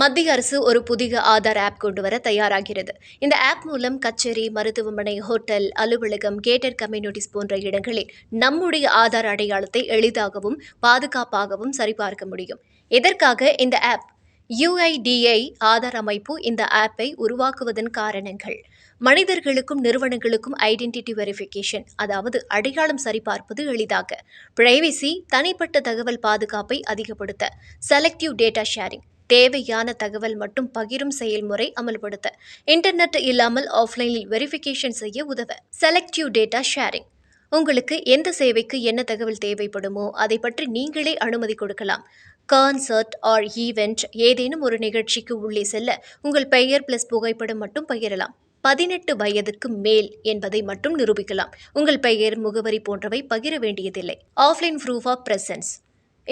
மத்திய அரசு ஒரு புதிய ஆதார் ஆப் கொண்டு வர தயாராகிறது. இந்த ஆப் மூலம் கச்சேரி மருத்துவமனை ஹோட்டல் அலுவலகம் கேட்டர் கம்யூனிட்டிஸ் போன்ற இடங்களில் நம்முடைய ஆதார் அடையாளத்தை எளிதாகவும் பாதுகாப்பாகவும் சரிபார்க்க முடியும். இதற்காக இந்த ஆப்? யுஐடிஐ ஆதார் அமைப்பு இந்த ஆப்பை உருவாக்குவதன் காரணங்கள். மனிதர்களுக்கும் நிறுவனங்களுக்கும் ஐடென்டிட்டி வெரிஃபிகேஷன் அதாவது அடையாளம் சரிபார்ப்பது எளிதாக. பிரைவசி தனிப்பட்ட தகவல் பாதுகாப்பை அதிகப்படுத்த. செலக்டிவ் டேட்டா ஷேரிங் தேவையான தகவல் மட்டும் பகிரும் செயல்முறை அமல்படுத்த. இன்டர்நெட் இல்லாமல் ஆஃப்லைனில் வெரிஃபிகேஷன் செய்ய உதவ. செலக்டிவ் டேட்டா ஷேரிங் உங்களுக்கு எந்த சேவைக்கு என்ன தகவல் தேவைப்படுமோ அதை பற்றி நீங்களே அனுமதி கொடுக்கலாம். கான்சர்ட் ஆர் ஈவெண்ட் ஏதேனும் ஒரு நிகழ்ச்சிக்கு உள்ளே செல்ல உங்கள் பெயர் பிளஸ் புகைப்படம் மட்டும் பகிரலாம். பதினெட்டு வயதுக்கு மேல் என்பதை மட்டும் நிரூபிக்கலாம். உங்கள் பெயர் முகவரி போன்றவை பகிர வேண்டியதில்லை. ஆஃப்லைன் ப்ரூஃப் ஆஃப் பிரசன்ஸ்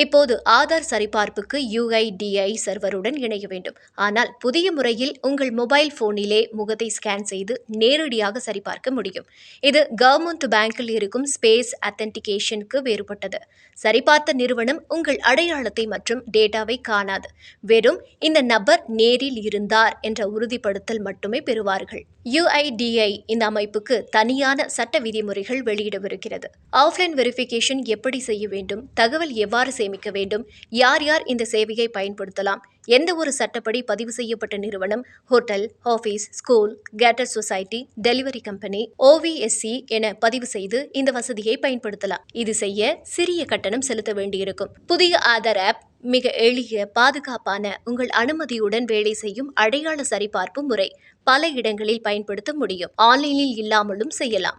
இப்போது ஆதார் சரிபார்ப்புக்கு யுஐடிஐ சர்வருடன் இணைய வேண்டும். ஆனால் புதிய முறையில் உங்கள் மொபைல் போனிலே முகத்தை ஸ்கேன் செய்து நேரடியாக சரிபார்க்க முடியும். இது கவர்மெண்ட் பேங்கில் இருக்கும் ஸ்பேஸ் அத்தன்டிகேஷனுக்கு வேறுபட்டது. சரிபார்த்த நிறுவனம் உங்கள் அடையாளத்தை மற்றும் டேட்டாவை காணாது. வெறும் இந்த நபர் நேரில் இருந்தார் என்ற உறுதிப்படுத்தல் மட்டுமே பெறுவார்கள். யுஐடிஐ இந்த அமைப்புக்கு தனியான சட்ட விதிமுறைகள் வெளியிடவிருக்கிறது. ஆஃப்லைன் வெரிஃபிகேஷன் எப்படி செய்ய வேண்டும்? தகவல் எவ்வாறு சேமிக்க வேண்டும். யார் யார் இந்த சேவையை பயன்படுத்தலாம்? எந்த ஒரு சட்டப்படி பதிவு செய்யப்பட்ட நிறுவனம்? Hotel office school cater society delivery company OVSC என பதிவு செய்து இந்த வசதியை பயன்படுத்தலாம். இது செய்ய சிறிய கட்டணம் செலுத்த வேண்டியிருக்கும். புதிய ஆதார் ஆப் மிக எளிய பாதுகாப்பான உங்கள் அனுமதியுடன் வேலை செய்யும் அடையாள சரிபார்ப்பு முறை பல இடங்களில் பயன்படுத்த முடியும். ஆன்லைனில் இல்லாமலும் செய்யலாம்.